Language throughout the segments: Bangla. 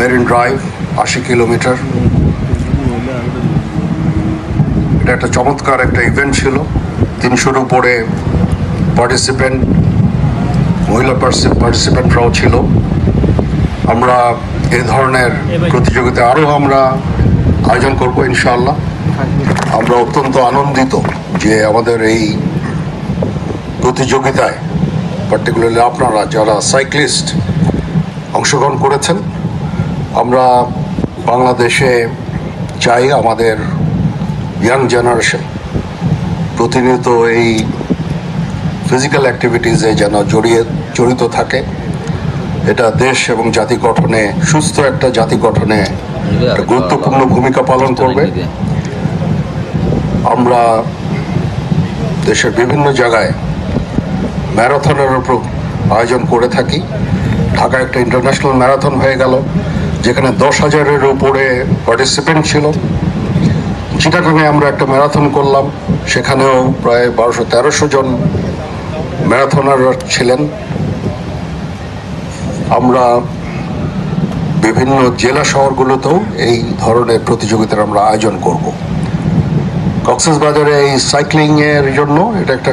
মেরিন ড্রাইভ আশি কিলোমিটার। এটা একটা চমৎকার একটা ইভেন্ট ছিল। তিনশোর উপরে পার্টিসিপেন্ট মহিলা পার্টিসিপেন্টরাও ছিল। আমরা এ ধরনের প্রতিযোগিতা আরও আমরা আয়োজন করব ইনশাআল্লাহ। আমরা অত্যন্ত আনন্দিত যে আমাদের এই প্রতিযোগিতায় পার্টিকুলারলি আপনারা যারা সাইক্লিস্ট অংশগ্রহণ করেছেন আমরা বাংলাদেশে চাই আমাদের ইয়াং জেনারেশন প্রতিনিয়ত এই ফিজিক্যাল অ্যাক্টিভিটিসে যেন জড়িয়ে, জড়িত থাকে। এটা দেশ এবং জাতি গঠনে, সুস্থ একটা জাতি গঠনে গুরুত্বপূর্ণ ভূমিকা পালন করবে। আমরা দেশের বিভিন্ন জায়গায় ম্যারাথনের উপর আয়োজন করে থাকি। ঢাকা একটা ইন্টারন্যাশনাল ম্যারাথন হয়ে গেল। যেখানে দশ হাজারের উপরে পার্টিসিপেন্ট ছিল। চিটাগাঙে আমরা একটা ম্যারাথন করলাম। সেখানেও প্রায় বারোশো তেরোশো জন ম্যারাথনার ছিলেন। আমরা বিভিন্ন জেলা শহরগুলোতেও এই ধরনের প্রতিযোগিতার আমরা আয়োজন করব। কক্সেস বাজারে এই সাইক্লিংয়ের জন্য এটা একটা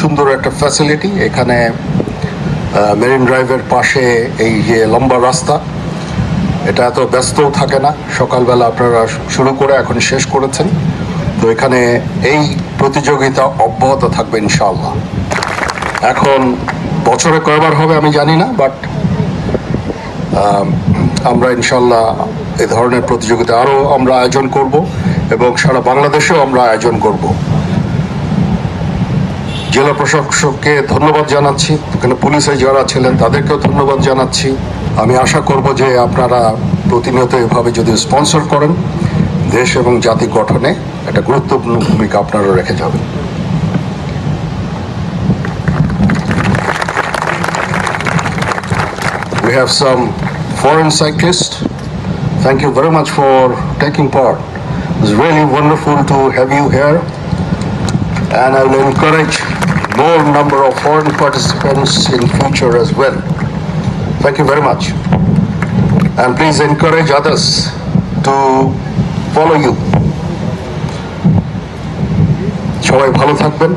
সুন্দর একটা ফ্যাসিলিটি এখানে মেরিন ড্রাইভের পাশে এই যে লম্বা রাস্তা এটা এত ব্যস্তও থাকে না। সকালবেলা আপনারা শুরু করে এখন শেষ করেছেন। তো এখানে এই প্রতিযোগিতা অব্যাহত থাকবে ইনশাআল্লাহ। এখন বছরে কয়বার হবে আমি জানি না বাট আমরা ইনশাল্লাহ এ ধরনের প্রতিযোগিতা আরও আমরা আয়োজন করব এবং সারা বাংলাদেশেও আমরা আয়োজন করব। জেলা প্রশাসককে ধন্যবাদ জানাচ্ছি। এখানে পুলিশে যারা ছিলেন তাদেরকেও ধন্যবাদ জানাচ্ছি। আমি আশা করব যে আপনারা প্রতিনিয়ত এভাবে যদি স্পন্সর করেন দেশ এবং জাতি গঠনে একটা গুরুত্বপূর্ণ ভূমিকা আপনারা রেখে যাবেন We have some foreign cyclists. Thank you very much for taking part. It's really wonderful to have you here. And I will encourage more number of foreign participants in future as well. Thank you very much. And please encourage others to follow you. সবাই ভালো থাকবেন